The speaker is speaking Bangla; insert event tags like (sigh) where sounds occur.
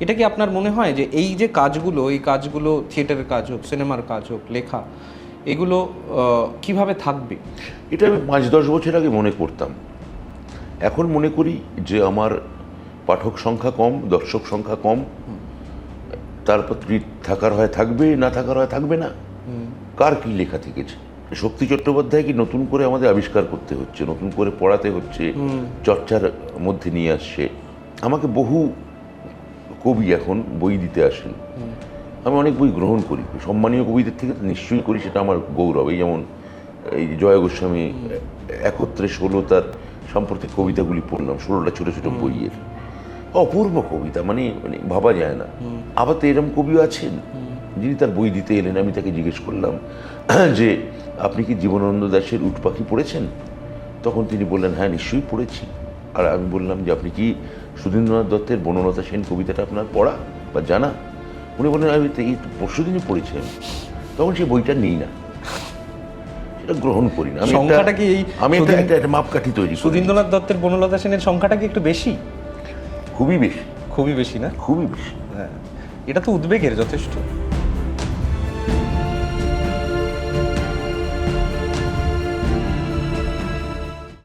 এটা কি আপনার মনে হয় যে এই যে কাজগুলো এই কাজগুলো থিয়েটারের কাজ হোক সিনেমার কাজ হোক লেখা এগুলো কীভাবে থাকবে? এটা আমি পাঁচ দশ বছর আগে মনে করতাম। এখন মনে করি যে আমার পাঠক সংখ্যা কম দর্শক সংখ্যা কম। তারপর থাকার হয় থাকবে না থাকার হয় থাকবে না। কার কি লেখা থেকেছে? শক্তি চট্টোপাধ্যায় চট্টোপাধ্যায়কে নতুন করে আমাদের আবিষ্কার করতে হচ্ছে নতুন করে পড়াতে হচ্ছে চর্চার মধ্যে নিয়ে আসছে? আমাকে বহু কবি এখন বই দিতে আসেন। আমি অনেক বই গ্রহণ করি। সম্মানীয় কবিদের থেকে তো নিশ্চয়ই করি সেটা আমার গৌরব। এই যেমন এই জয় গোস্বামী একত্রে ষোলো তার সাম্প্রতিক কবিতাগুলি পড়লাম ষোলোটা ছোটো ছোটো বইয়ের। অপূর্ব কবিতা মানে মানে ভাবা যায় না। আবার তো এরম কবিও আছেন। যিনি তার বই দিতে এলেন আমি তাকে জিজ্ঞেস করলাম (clears throat) যে আপনি কি জীবনানন্দ দাশের উট পাখি পড়েছেন? তখন তিনি বললেন হ্যাঁ নিশ্চয়ই পড়েছি। আর আমি বললাম যে আপনি কি সুধীন্দ্রনাথ দত্তের বনলতা সেন কবিতাটা আপনার পড়া বা জানা? উনি বললেন আমি তো এই পড়েছি আমি। তখন সেই বইটা নিই না। সেটা গ্রহণ করি না। সংখ্যাটা কি এই আমি একটা মাপকাঠি তৈরি সুধীন্দ্রনাথ দত্তের বনলতা সেনের সংখ্যাটা কি একটু বেশি? খুবই বেশি। খুবই বেশি না? খুবই বেশি। হ্যাঁ। এটা তো উদ্বেগের যথেষ্ট।